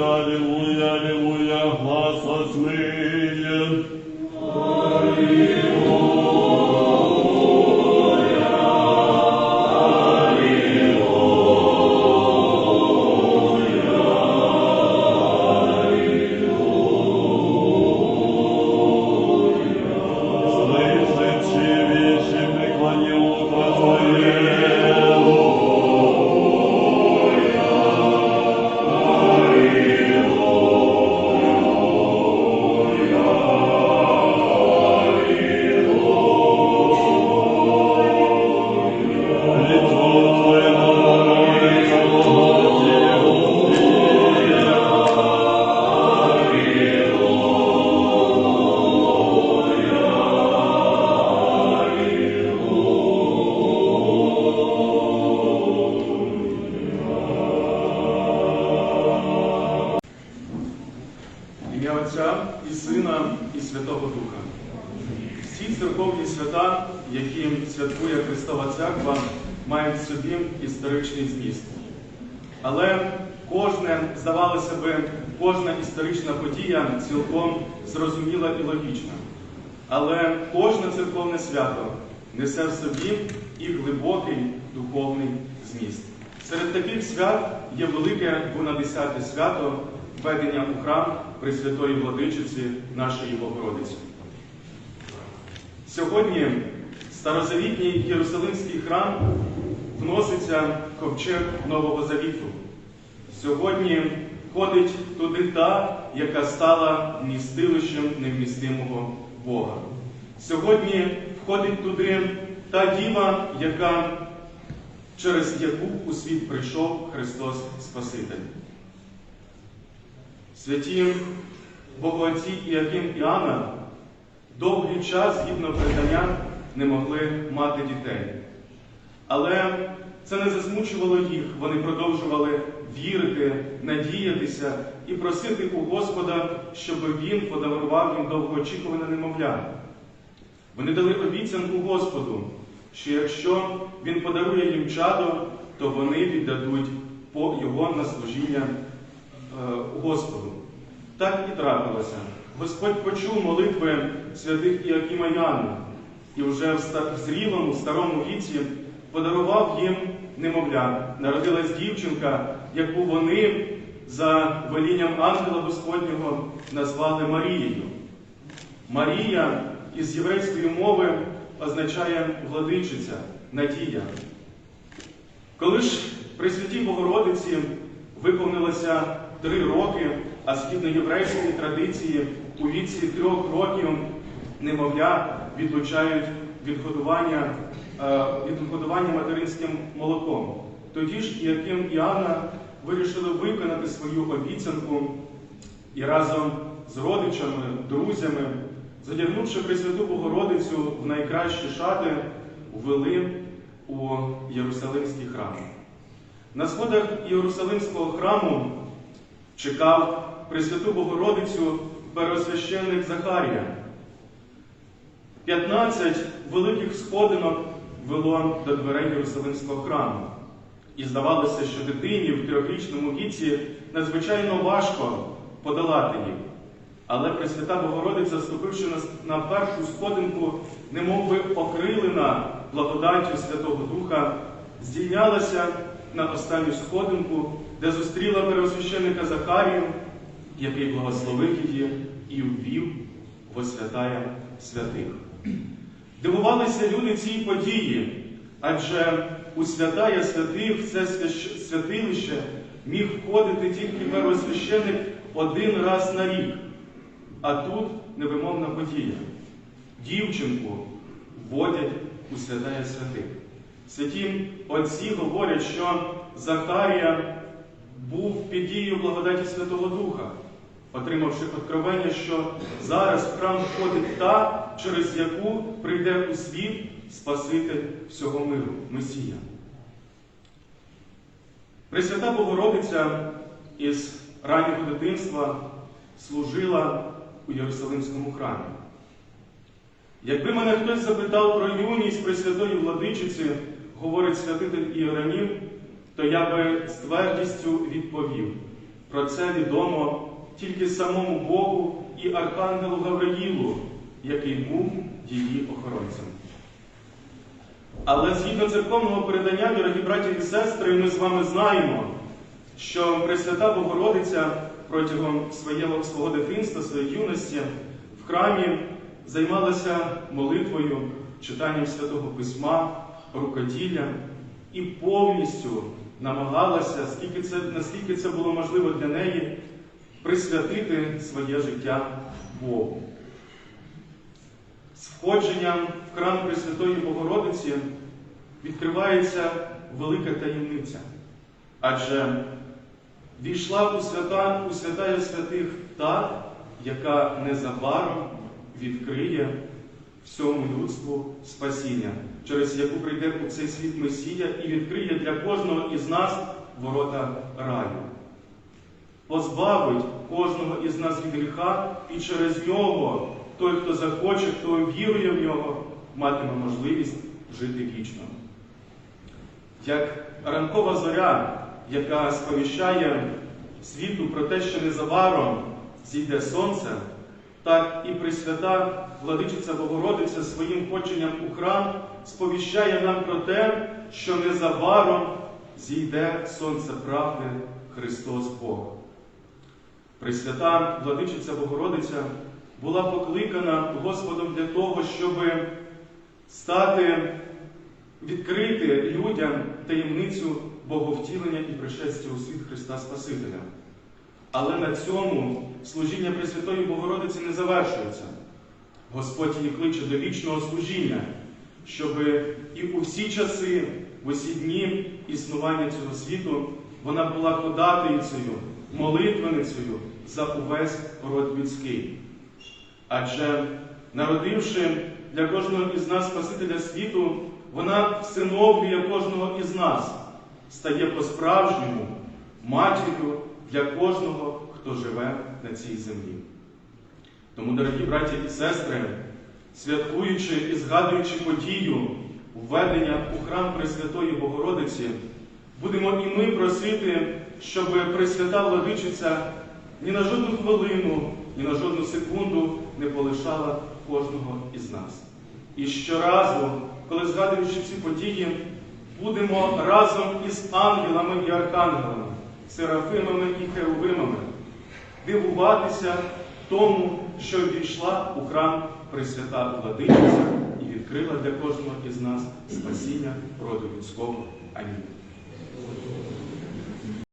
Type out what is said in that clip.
Аллилуйя, аллилуйя, глас осмеет. Отця і Сина, і Святого Духа. Всі церковні свята, які святкує Христова Церква, мають в собі історичний зміст. Але кожне, здавалося би, кожна історична подія цілком зрозуміла і логічна. Але кожне церковне свято несе в собі і глибокий духовний зміст. Серед таких свят є велике двонадесяте свято введення у храм Пресвятої Владичиці нашої Богородиці. Сьогодні старозавітній Єрусалимський храм вноситься ковчег Нового Завіту. Сьогодні ходить туди та, яка стала вмістилищем невмістимого Бога. Сьогодні входить туди та діва, яка, через яку у світ прийшов Христос Спаситель. Святі Богоотці Іаким і Анна довгий час, згідно предання, не могли мати дітей. Але це не засмучувало їх, вони продовжували вірити, надіятися і просити у Господа, щоб Він подарував їм довгоочікуване немовля. Вони дали обіцянку Господу, що якщо Він подарує їм чадо, то вони віддадуть його на служіння Господу. Так і трапилося. Господь почув молитви святих Іакима і і вже в в зрілому старому віці подарував їм немовля. Народилась дівчинка, яку вони за велінням ангела Господнього назвали Марією. Марія із єврейської мови означає владичиця, надія. Коли ж при святій Богородиці виповнилося три роки, а згідно єврейської традиції у віці трьох років немовля відлучають від годування, е, материнським молоком. Тоді ж Іаким і Анна вирішили виконати свою обіцянку і разом з родичами, друзями, задягнувши Пресвяту Богородицю в найкращі шати, ввели у Єрусалимський храм. На сходах Єрусалимського храму чекав Пресвяту Богородицю первосвященник Захарія. 15 великих сходинок вело до дверей Єрусалимського храму. І здавалося, що дитині в трьохрічному віці надзвичайно важко подолати їх. Але Пресвята Богородиця, ступивши на, першу сходинку, немов би окрилена благодаттю Святого Духа, здійнялася на останню сходинку, де зустріла первосвященника Захарію, який благословив її і ввів во святая святих. Дивувалися люди цій події, адже у святая святих це святилище міг входити тільки первосвященик один раз на рік. А тут невимовна подія. Дівчинку вводять у святая святих. Святі отці говорять, що Захарія під дією благодаті Святого Духа, отримавши откровення, що зараз в храм входить та, через яку прийде у світ Спаситель всього миру, Месія. Пресвята Богородиця із раннього дитинства служила у Єрусалимському храмі. Якби мене хтось запитав про юність Пресвятої Владичиці, говорить святитель Іеронім, то я би з твердістю відповів: Про це відомо тільки самому Богу і Архангелу Гавриїлу, який був її охоронцем. Але згідно церковного передання, дорогі браті і сестри, ми з вами знаємо, що Пресвята Богородиця протягом своєго, свого дитинства, своєї юності в храмі займалася молитвою, читанням святого письма, рукоділлям і повністю намагалася, скільки це, наскільки це було можливо для неї, присвятити своє життя Богу. З входженням в храм Пресвятої Богородиці відкривається велика таємниця. Адже війшла у свята, у святая святих та, яка незабаром відкриє всьому людству спасіння, через яку прийде у цей світ Месія і відкриє для кожного із нас ворота раю. Позбавить кожного із нас від гріха, і через нього той, хто захоче, хто вірує в нього, матиме можливість жити вічно. Як ранкова зоря, яка сповіщає світу про те, що незабаром зійде сонце, так і Пресвята владичиця Богородиця своїм ходженням у храм сповіщає нам про те, що незабаром зійде сонце правди Христос Бог. Пресвята владичиця Богородиця була покликана Господом для того, щоб стати, відкрити людям таємницю Боговтілення і пришестя у світ Христа Спасителя. Але на цьому служіння Пресвятої Богородиці не завершується. Господь її кличе до вічного служіння, щоб і у всі часи, в усі дні існування цього світу вона була ходатайцею, молитвеницею за увесь род людський. Адже, народивши для кожного із нас Спасителя світу, вона всиновлює кожного із нас, стає по-справжньому матір'ю для кожного, хто живе на цій землі. Тому, дорогі браті і сестри, святкуючи і згадуючи подію введення у храм Пресвятої Богородиці, будемо і ми просити, щоб Пресвята Владичиця ні на жодну хвилину, ні на жодну секунду не полишала кожного із нас. І щоразу, коли згадуючи ці події, будемо разом із ангелами і архангелами, серафимами і херувимами дивуватися тому, що війшла у храм Пресвята Владичиця і відкрила для кожного із нас спасіння роду людського. Амінь.